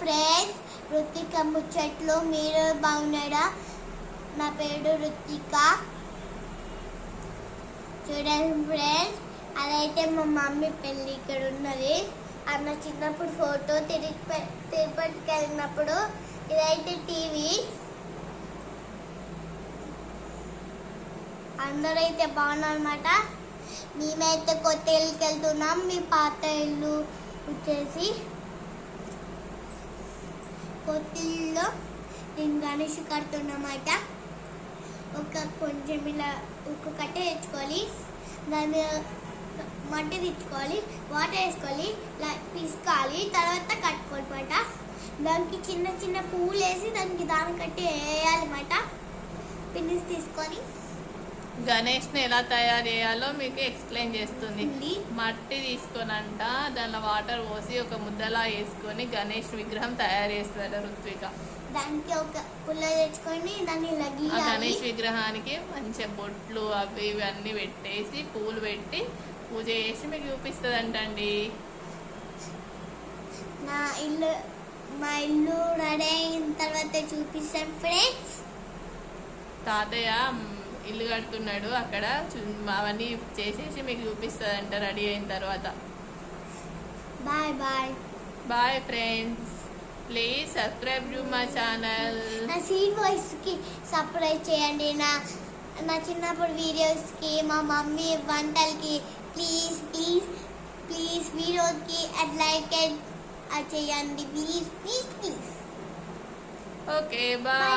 Friends Ruthika ముచ్చట్లు మీరు బాగున్నారా నా పేరు రుతిక చూడండి ఫ్రెండ్స్ అదైతే మా మమ్మీ పెళ్ళి ఇక్కడ ఉన్నది అన్న చిన్నప్పుడు ఫోటో తిరిగి తిరుపతికి వెళ్ళినప్పుడు ఇదైతే టీవీ అందరైతే బాగున్నారన్నమాట. మేమైతే కొత్త ఇల్లుకి వెళ్తున్నాం మీ పాత ఇల్లు వచ్చేసి కొత్త నేను గణేష్ కడుతున్నమాట. ఒక కొంచెం ఇలా ఒక కట్ట తెచ్చుకోవాలి దాని మట్టి తెచ్చుకోవాలి వాటర్ వేసుకోవాలి ఇలా పిసుకాలి తర్వాత కట్టుకోవాలన్నమాట. దానికి చిన్న చిన్న పువ్వులు వేసి దానికి దాని కట్టి వేయాలన్నమాట. పిన్నిస్ తీసుకొని గణేష్ని ఎలా తయారు చేయాలో మీకు ఎక్స్ప్లెయిన్ చేస్తుంది. మట్టి తీసుకొనంట దానిలో వాటర్ పోసి ఒక ముద్దలా వేసుకొని గణేష్ విగ్రహం తయారు చేస్తాడు ఋత్విక. దానికి ఒక పుల్ల తెచ్చుకొని దాన్ని గణేష్ విగ్రహానికి మంచిగా బొట్లు అవి ఇవి అన్ని పెట్టేసి పూలు పెట్టి పూజ చేసి మీకు చూపిస్తుందంటండి. నా ఇల్లు మా ఇల్లు రెడీ అయిన తర్వాత చూపిస్తాను ఫ్రెండ్స్. తాతయ్య ఇల్లు కడుతున్నాడు అక్కడ. అవన్నీ చేసేసి మీకు చూపిస్తుందంట రెడీ అయిన తర్వాత. Bye bye. Bye friends. Please subscribe to మా ఛానల్. నా సీన్ వాయిస్కి సర్ప్రైజ్ చేయండి. నా నా చిన్నప్పుడు వీడియోస్కి మా మమ్మీ వంటలకి ప్లీజ్ ప్లీజ్ ప్లీజ్ వీడియోకి అట్ లైక్ చేయండి. Please please please. Okay bye.